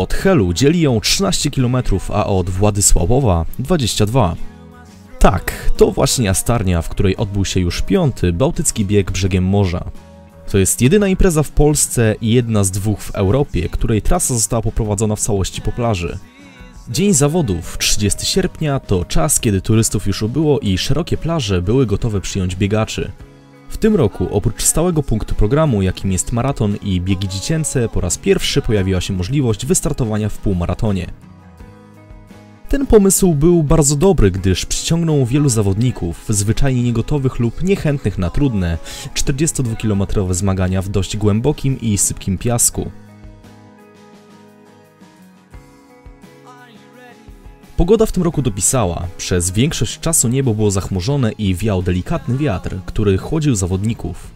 Od Helu dzieli ją 13 km, a od Władysławowa 22. Tak, to właśnie Jastarnia, w której odbył się już piąty bałtycki bieg brzegiem morza. To jest jedyna impreza w Polsce i jedna z dwóch w Europie, której trasa została poprowadzona w całości po plaży. Dzień zawodów, 30 sierpnia, to czas, kiedy turystów już ubyło i szerokie plaże były gotowe przyjąć biegaczy. Tym roku, oprócz stałego punktu programu, jakim jest maraton i biegi dziecięce, po raz pierwszy pojawiła się możliwość wystartowania w półmaratonie. Ten pomysł był bardzo dobry, gdyż przyciągnął wielu zawodników, zwyczajnie niegotowych lub niechętnych na trudne, 42-kilometrowe zmagania w dość głębokim i sypkim piasku. Pogoda w tym roku dopisała. Przez większość czasu niebo było zachmurzone i wiał delikatny wiatr, który chłodził zawodników.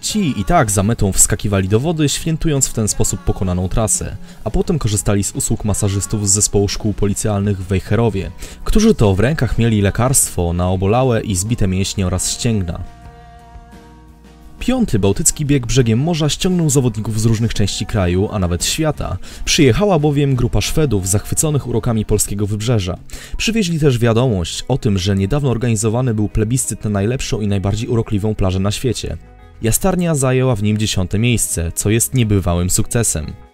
Ci i tak za metą wskakiwali do wody, świętując w ten sposób pokonaną trasę, a potem korzystali z usług masażystów z zespołu szkół policjalnych w Wejherowie, którzy to w rękach mieli lekarstwo na obolałe i zbite mięśnie oraz ścięgna. Piąty bałtycki bieg brzegiem morza ściągnął zawodników z różnych części kraju, a nawet świata. Przyjechała bowiem grupa Szwedów zachwyconych urokami polskiego wybrzeża. Przywieźli też wiadomość o tym, że niedawno organizowany był plebiscyt na najlepszą i najbardziej urokliwą plażę na świecie. Jastarnia zajęła w nim dziesiąte miejsce, co jest niebywałym sukcesem.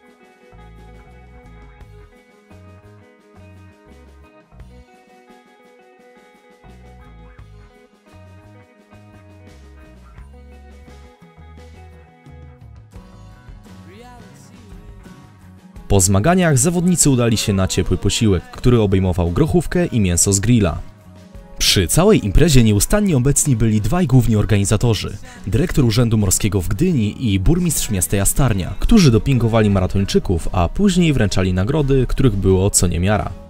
Po zmaganiach zawodnicy udali się na ciepły posiłek, który obejmował grochówkę i mięso z grilla. Przy całej imprezie nieustannie obecni byli dwaj główni organizatorzy, dyrektor Urzędu Morskiego w Gdyni i burmistrz miasta Jastarnia, którzy dopingowali maratończyków, a później wręczali nagrody, których było co niemiara.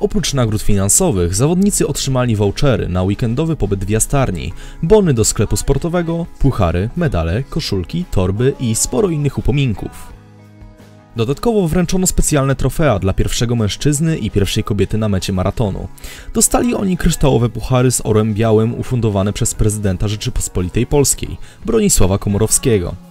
Oprócz nagród finansowych, zawodnicy otrzymali vouchery na weekendowy pobyt w jastarni, bony do sklepu sportowego, puchary, medale, koszulki, torby i sporo innych upominków. Dodatkowo wręczono specjalne trofea dla pierwszego mężczyzny i pierwszej kobiety na mecie maratonu. Dostali oni kryształowe puchary z orłem białym ufundowane przez prezydenta Rzeczypospolitej Polskiej, Bronisława Komorowskiego.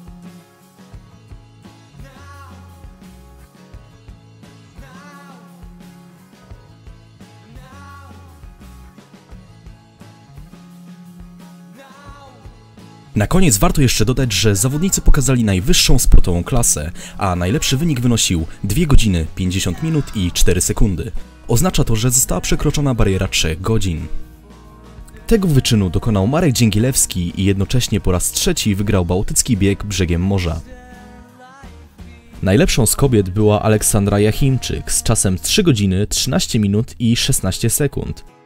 Na koniec warto jeszcze dodać, że zawodnicy pokazali najwyższą sportową klasę, a najlepszy wynik wynosił 2 godziny 50 minut i 4 sekundy. Oznacza to, że została przekroczona bariera 3 godzin. Tego wyczynu dokonał Marek Dzięgielewski i jednocześnie po raz trzeci wygrał bałtycki bieg brzegiem morza. Najlepszą z kobiet była Aleksandra Jachimczyk z czasem 3 godziny 13 minut i 16 sekund.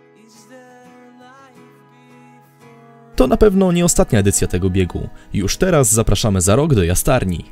to na pewno nie ostatnia edycja tego biegu. Już teraz zapraszamy za rok do jastarni.